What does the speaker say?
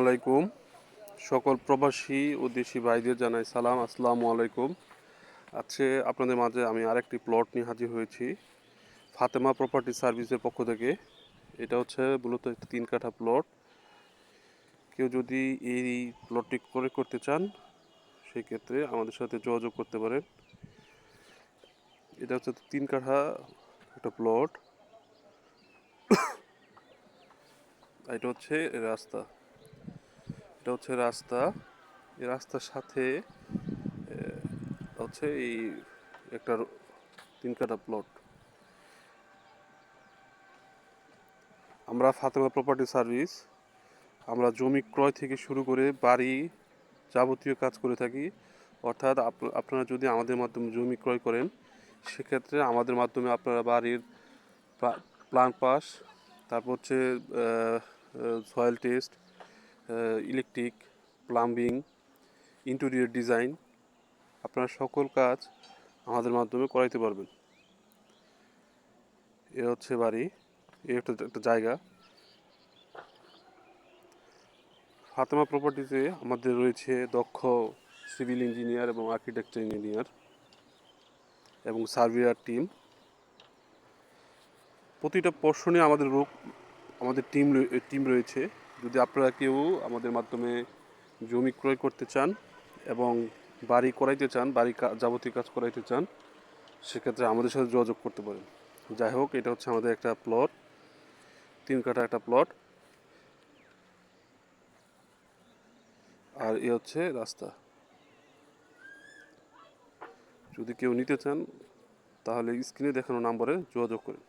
আলাইকুম। সকল প্রবাসী ও দেশি ভাইদের জানাই সালাম, আসসালামু আলাইকুম। আজকে আপনাদের মাঝে আমি আরেকটি প্লট নিয়ে হাজির হয়েছি, ফাতেমা প্রপার্টি সার্ভিসের পক্ষ থেকে। এটা হচ্ছে মূলত একটি তিন কাঠা প্লট কেউ যদি এই প্লটটি করে করতে চান সেক্ষেত্রে আমাদের সাথে যোগাযোগ করতে পারেন। এটা হচ্ছে তিন কাঠা একটা প্লট এটা হচ্ছে রাস্তা। এটা হচ্ছে রাস্তা। এই রাস্তার সাথে হচ্ছে এই একটা তিন কাটা প্লট আমরা ফাতেমা প্রপার্টি সার্ভিস আমরা জমি ক্রয় থেকে শুরু করে বাড়ি যাবতীয় কাজ করে থাকি। অর্থাৎ আপ- আপনারা যদি আমাদের মাধ্যমে জমি ক্রয় করেন, সেক্ষেত্রে আমাদের মাধ্যমে আপনারা বাড়ির প্লান পাস তারপর হচ্ছে soil test electric plumbing interior design আপনারা সকল কাজ আমাদের মাধ্যমে করাইতে পারবেন। এ হচ্ছে বাড়ি, এ একটা একটা জায়গা। ফাতেমা প্রপার্টিতে আমাদের রয়েছে দক্ষ সিভিল ইঞ্জিনিয়ার এবং আর্কিটেকচার ইঞ্জিনিয়ার এবং সার্ভেয়ার টিম প্রতিটা পোর্শনে আমাদের রোগ আমাদের টিম টিম রয়েছে। যদি আপনারা কেউ আমাদের মাধ্যমে জমি ক্রয় করতে চান এবং বাড়ি করাইতে চান, বাড়ি যাবতীয় কাজ করাইতে চান, সেক্ষেত্রে আমাদের সাথে যোগাযোগ করতে পারেন। যাই হোক, এটা হচ্ছে আমাদের একটা প্লট তিন কাঠা একটা প্লট আর এ হচ্ছে রাস্তা। যদি কেউ নিতে চান, তাহলে স্ক্রিনে দেখানো নম্বরে যোগাযোগ করেন।